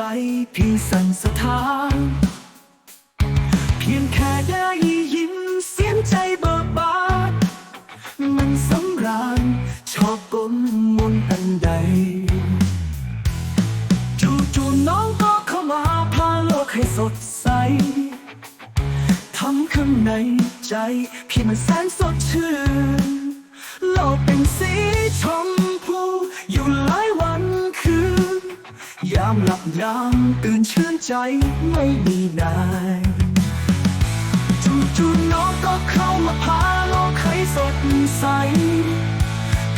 ที่สั่นสะท้าน เพียงแค่ได้ยินเสียงใจเบิกบานมันสำราญชอบกลมนอันใด จู่ๆน้องก็เข้ามาพาโลกให้สดใสทำข้างในใจ พี่มันแสนสดชื่นโลกเป็นสีชม ยามหลับยามตื่นชื่นใจไม่มีนายจู่ๆน้องก็เข้ามาพาโลกให้สดใส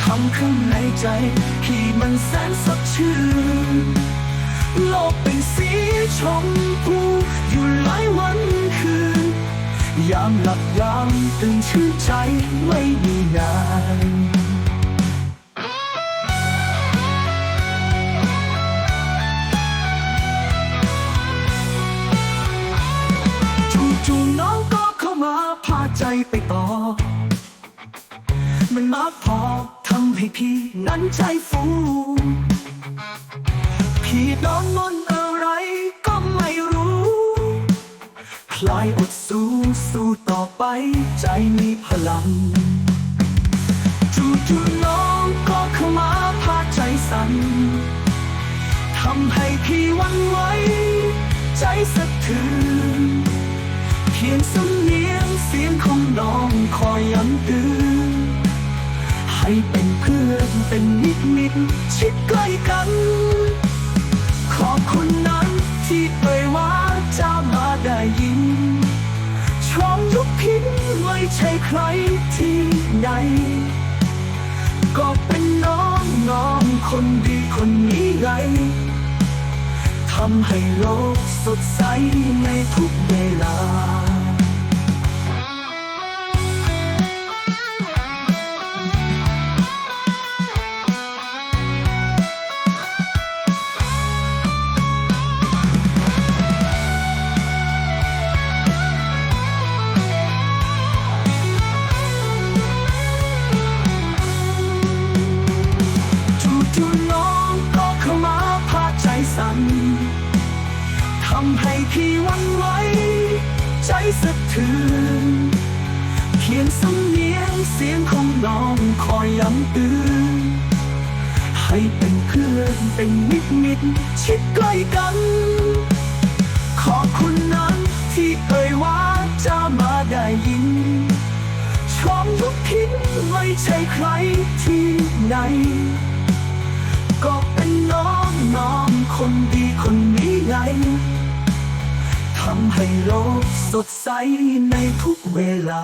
ทำข้างในใจพี่มันแสนสดชื่นโลกเป็นสีชมพูอยู่หลายวันคืน ยามหลับยามตื่นชื่นใจไม่มีนาย ใจไปต่อ มันมากพอทำให้พี่นั้นใจฟูพี่นอนมนอะไรก็ไม่รู้ คลายอดสู้สู้ต่อไปใจมีพลังจู่ๆ เป็นเพื่อนเป็นมิตรมิตรชิดใกล้กัน ขอบคุณนั้นที่เอ่ยว่าจะมาได้ยินชมยุกพินไม่ใช่ใครที่ไหน ก็เป็นน้องน้องคนดีคนนี้ไงทำให้โลกสดใสในทุกเวลาาใจสั่นทำให้พี่หวันไหวใจสะเทือนเพียงสำเนียงเสียงของน้องคอยย้ำเตือนให้เป็นเพื่อนเป็นมิตรมิตรชิดใกล้กัน ขอบคุณนั้นที่เอ่ยว่าจะมาได้ยินชมทุกทิศไม่ใช่ใครที่ไหนก็ คนดีคนนี้ไงทำให้โลกสดใสในทุกเวลา